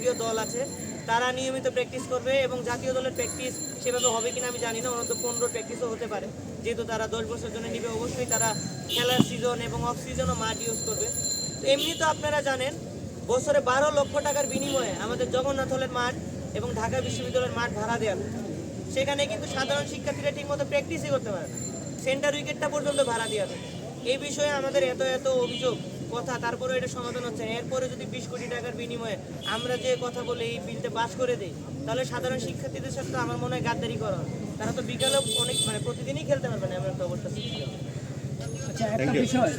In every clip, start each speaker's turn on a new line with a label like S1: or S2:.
S1: বিভাগীয় দল আছে, তারা নিয়মিত প্র্যাকটিস করবে এবং জাতীয় দলের প্র্যাকটিস সেভাবে হবে কিনা আমি জানি না, অন্তত পনেরো প্র্যাকটিসও হতে পারে। যেহেতু তারা দশ বছর জন্য নিবে, অবশ্যই তারা খেলার সিজন এবং অফ সিজনও মাঠ ইউজ করবে। তো এমনি তো আপনারা জানেন, বছরে বারো লক্ষ টাকার বিনিময়ে আমাদের জগন্নাথ হলের মাঠ এবং ঢাকা বিশ্ববিদ্যালয়ের মাঠ ভাড়া দেওয়া। সেখানে কিন্তু সাধারণ শিক্ষার্থীরা ঠিকমতো প্র্যাকটিসই করতে পারে না। সেন্টার উইকেটটা পর্যন্ত ভাড়া দেওয়া এই বিষয়ে আমাদের এত এত অভিযোগ কথা তারপরে এটা সমাধান হচ্ছে না। এরপরে যদি বিশ কোটি টাকার বিনিময়ে আমরা যে কথা বলে এই বিলটা পাস করে দিই তাহলে সাধারণ শিক্ষার্থীদের সাথে আমার মনে হয় গাদ্দারি করা। তারা তো বিকালে অনেক মানে প্রতিদিনই খেলতে পারবে না এমন একটা অবস্থা
S2: আচ্ছা একটা বিষয়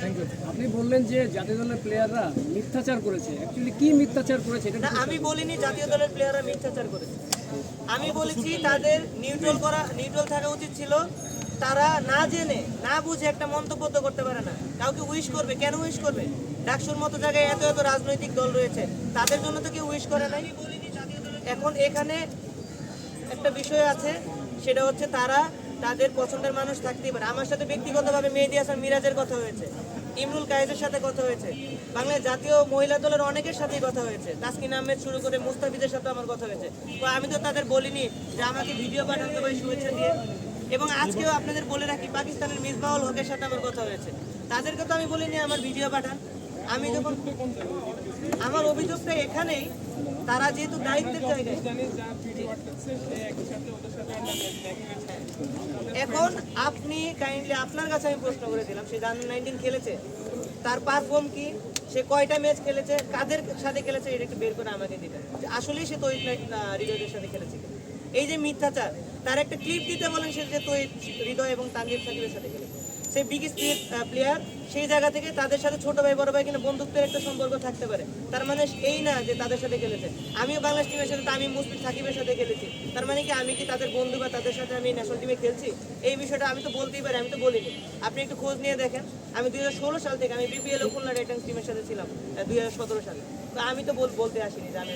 S2: আপনি বললেন যে জাতীয় দলের প্লেয়াররা মিথ্যাচার করেছে। অ্যাকচুয়ালি কি মিথ্যাচার করেছে
S1: না আমি বলিনি জাতীয় দলের প্লেয়াররা মিথ্যাচার করেছে। আমি বলেছি তাদের নিউট্রাল করা নিউট্রাল থাকা উচিত ছিল। তারা না জেনে, না বুঝে একটা মন্তব্য করতে পারে না। কাউকে উইশ করবে, কেন উইশ করবে? ডাকসুর মতো জায়গায় এত এত রাজনৈতিক দল রয়েছে, তাদের জন্য তো কেউ উইশ করে নাই। এখন এখানে একটা বিষয় আছে, সেটা হচ্ছে তারা তাদের পছন্দের মানুষ থাকতেই পারে। আমার সাথে ব্যক্তিগতভাবে মেহেদি হাসান মিরাজের কথা হয়েছে, ইমরুল কায়েদের সাথে কথা হয়েছে, বাংলাদেশ জাতীয় মহিলা দলের অনেকের সাথেই কথা হয়েছে। তাসকিন আহমেদ শুরু করে মুস্তাফিজের সাথে আমার কথা হয়েছে। আমি তো তাদের বলিনি যে আমাকে ভিডিও পাঠাতে পারি শুভেচ্ছা দিয়ে। এবং আজকেও আপনাদের বলে রাখি, পাকিস্তানের মিসবাউল হকের সাথে আমার কথা হয়েছে। তাদেরকে তো আমি বলিনি আমার ভিডিও পাঠান। আমি যখন আমার অভিযোগটা এখানেই, তারা যেহেতু দায়িত্বের জায়গায়। এখন আপনি কাইন্ডলি আপনার কাছে আমি প্রশ্ন করে দিলাম, সে আন্ডার নাইনটিন খেলেছে। তার পারফর্ম কি? সে কয়টা ম্যাচ খেলেছে? কাদের সাথে খেলেছে? এটা একটু বের করে আমাকে দিবেন। আসলেই সে তৈরি হৃদয়ের সাথে খেলেছে। এই যে মিথ্যাচার তার একটা ক্লিপ দিতে বলেন সে যে তৈরি হৃদয় এবং তানজিব সাকিবের সাথে খেলেছে। সে বিগেস্ট প্লেয়ার সেই জায়গা থেকে তাদের সাথে ছোট ভাই, বড় ভাই কিনা বন্ধুত্বের একটা সম্পর্ক থাকতে পারে। তার মানে এই না যে তাদের সাথে খেলেছে। আমিও বাংলাদেশ টিমের সাথে আমি মুসফিক সাকিবের সাথে খেলেছি। তার মানে কি আমি কি তাদের বন্ধু বা তাদের সাথে আমি ন্যাশনাল টিমে খেলছি? এই বিষয়টা আমি তো বলতেই পারি, আমি তো বলিনি। আপনি একটু খোঁজ নিয়ে দেখেন। আমি দুই হাজার ষোলো সাল থেকে আমি বিপিএল ও খুলনা টাইটান্স টিমের সাথে ছিলাম দুই হাজার সতেরো সালে। তো আমি তো বলতে আসিনি যে আমি।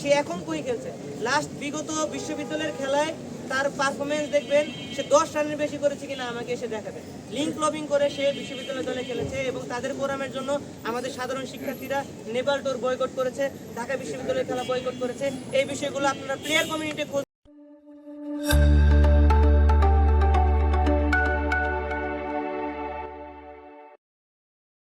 S1: সে এখন কই খেলছে? লাস্ট বিগত বিশ্ববিদ্যালয়ের খেলায় তার পারফরমেন্স দেখবেন, সে দশ রানের বেশি করেছে কিনা আমাকে এসে দেখাবে লিঙ্ক ক্লবিং করে সে বিশ্ববিদ্যালয় দলে খেলেছে এবং তাদের ফোরামের জন্য আমাদের সাধারণ শিক্ষার্থীরা নেপাল টোর বয়কট করেছে, ঢাকা বিশ্ববিদ্যালয়ের খেলা বয়কট করেছে। এই বিষয়গুলো আপনারা প্লেয়ার কমিউনিটি